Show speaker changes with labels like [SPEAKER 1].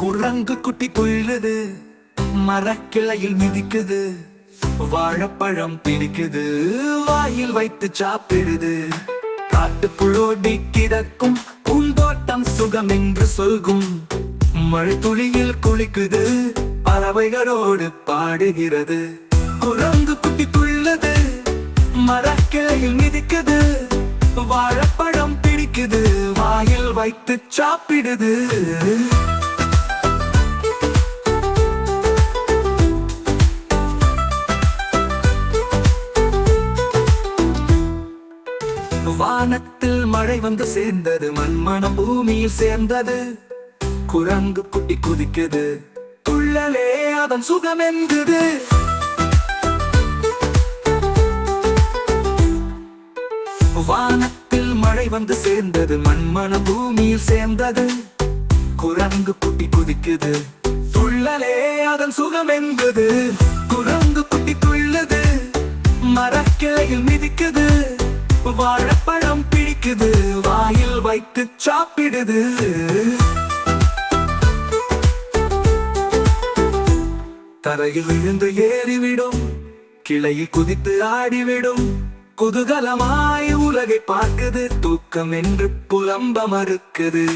[SPEAKER 1] குரங்கு குட்டி கொள்ளுது. மரக்கிளையில் மிதிக்குது. வாழைப்பழம் பிடிக்குது. வாயில் வைத்து சாப்பிடுது. காட்டுப்புழோடி கிடக்கும் பூந்தோட்டம் சுகம் என்று சொல்கும். மழை துளியில் குளிக்குது. பறவைகளோடு பாடுகிறது. குரங்கு குட்டி துள்ளது. மரக்கிளையில் மிதிக்குது. வாழைப்பழம் பிடிக்குது. வாயில் வைத்து சாப்பிடுது. வானத்தில் மழை வந்து சேர்ந்தது மண்மணம் பூமியில் சேர்ந்தது. குரங்கு குட்டி குதிக்குது துள்ளலே அதன் சுகம் என்றது வானத்தில் மழை வந்து சேர்ந்தது மண்மணம் பூமியில் சேர்ந்தது. குரங்கு குட்டி குதிக்குது துள்ளலே அதன் சுகம் என்பது. குரங்கு குட்டி துள்ளது மரக்கிளையில் மிதிக்குது. வாழ பிடிக்குது வாயில் வைத்து சாப்பிடுது. தரையில் விழுந்து ஏறிவிடும் கிளையில் குதித்து ஆடிவிடும். குதூகலமாய் உலகை பார்க்குது தூக்கம் என்று புலம்ப மறுக்குது